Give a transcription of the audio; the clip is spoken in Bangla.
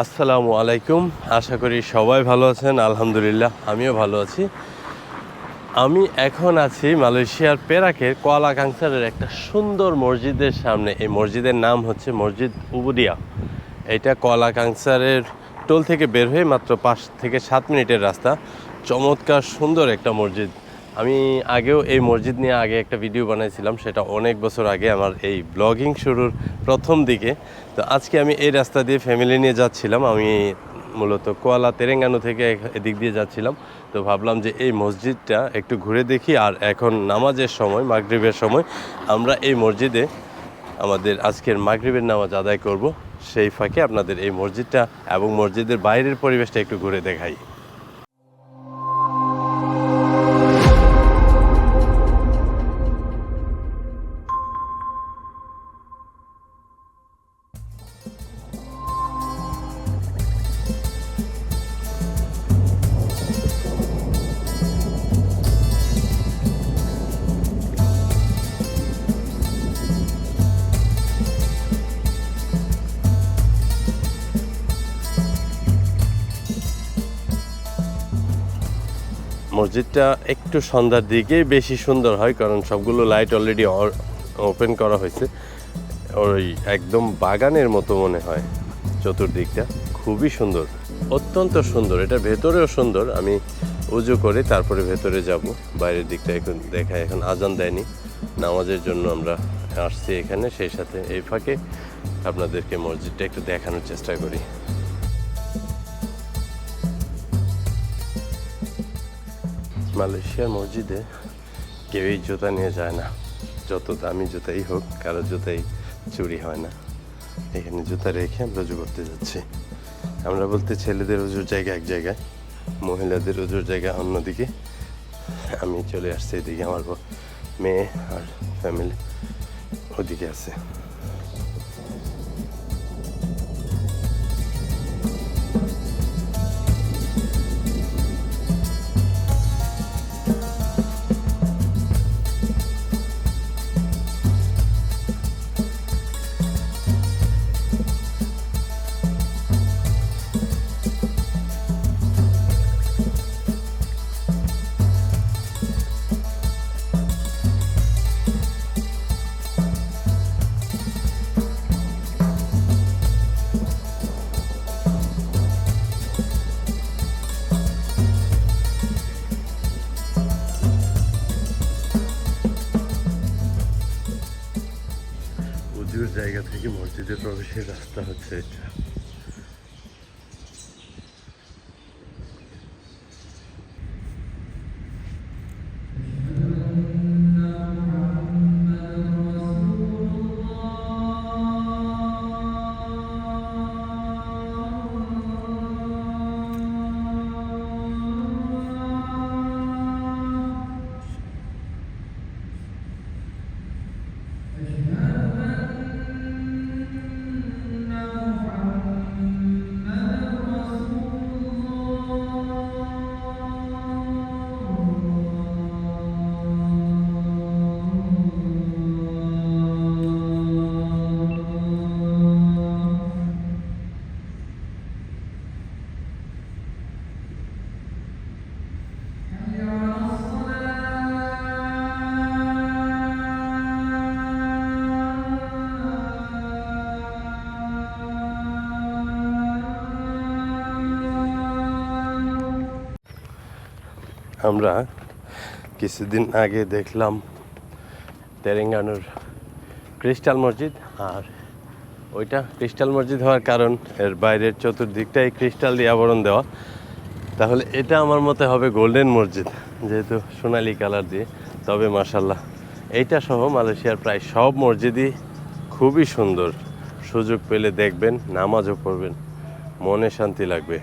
আসসালামু আলাইকুম। আশা করি সবাই ভালো আছেন, আলহামদুলিল্লাহ, আমিও ভালো আছি। আমি এখন আছি মালয়েশিয়ার পেরাকের কোয়ালা কাংসারের একটা সুন্দর মসজিদের সামনে। এই মসজিদের নাম হচ্ছে মসজিদ উবুদিয়া। এটা কোয়ালা কাংসারের টোল থেকে বের হয়ে মাত্র পাঁচ থেকে সাত মিনিটের রাস্তা। চমৎকার সুন্দর একটা মসজিদ। আমি আগেও এই মসজিদ নিয়ে আগে একটা ভিডিও বানাইছিলাম, সেটা অনেক বছর আগে আমার এই ব্লগিং শুরুর প্রথম দিকে। তো আজকে আমি এই রাস্তা দিয়ে ফ্যামিলি নিয়ে যাচ্ছিলাম, আমি মূলত কোয়ালা তেরেঙ্গানু থেকে এদিক দিয়ে যাচ্ছিলাম। তো ভাবলাম যে এই মসজিদটা একটু ঘুরে দেখি, আর এখন নামাজের সময়, মাগরিবের সময়, আমরা এই মসজিদে আমাদের আজকের মাগরিবের নামাজ আদায় করব। সেই ফাঁকে আপনাদের এই মসজিদটা এবং মসজিদের বাইরের পরিবেশটা একটু ঘুরে দেখাই। মসজিদটা একটু সন্ধ্যার দিকেই বেশি সুন্দর হয়, কারণ সবগুলো লাইট অলরেডি ওপেন করা হয়েছে। ওই একদম বাগানের মতো মনে হয় চতুর্দিকটা। খুবই সুন্দর, অত্যন্ত সুন্দর। এটা ভেতরেও সুন্দর। আমি উজু করে তারপরে ভেতরে যাব। বাইরের দিকটা এখন দেখায় এখন আজান দেয়নি। নামাজের জন্য আমরা আসছি এখানে। সেই সাথে এই ফাঁকে আপনাদেরকে মসজিদটা একটু দেখানোর চেষ্টা করি। মালয়েশিয়ার মসজিদে কেউই জুতা নিয়ে যায় না। যত দামি জুতাই হোক, কারও জুতাই চুরি হয় না। এখানে জুতা রেখে আমরা উজু করতে যাচ্ছি। আমরা বলতে ছেলেদের উজুর জায়গা এক জায়গায়, মহিলাদের উজুর জায়গা অন্যদিকে। আমি চলে আসছি এদিকে, আমার মেয়ে আর ফ্যামিলি ওদিকে আছে। জায়গা থেকে মসজিদে প্রবেশের রাস্তা হচ্ছে এটা। আমরা কিছুদিন আগে দেখলাম তেরেঙ্গানুর ক্রিস্টাল মসজিদ আর ওইটা ক্রিস্টাল মসজিদ হওয়ার কারণ এর বাইরের চতুর্দিকটাই ক্রিস্টাল দিয়ে আবরণ দেওয়া। তাহলে এটা আমার মতে হবে গোল্ডেন মসজিদ, যেহেতু সোনালি কালার দিয়ে। তবে মাসাল্লাহ এইটা সহ মালয়েশিয়ার প্রায় সব মসজিদই খুবই সুন্দর। সুযোগ পেলে দেখবেন, নামাজও পড়বেন, মনে শান্তি লাগবে।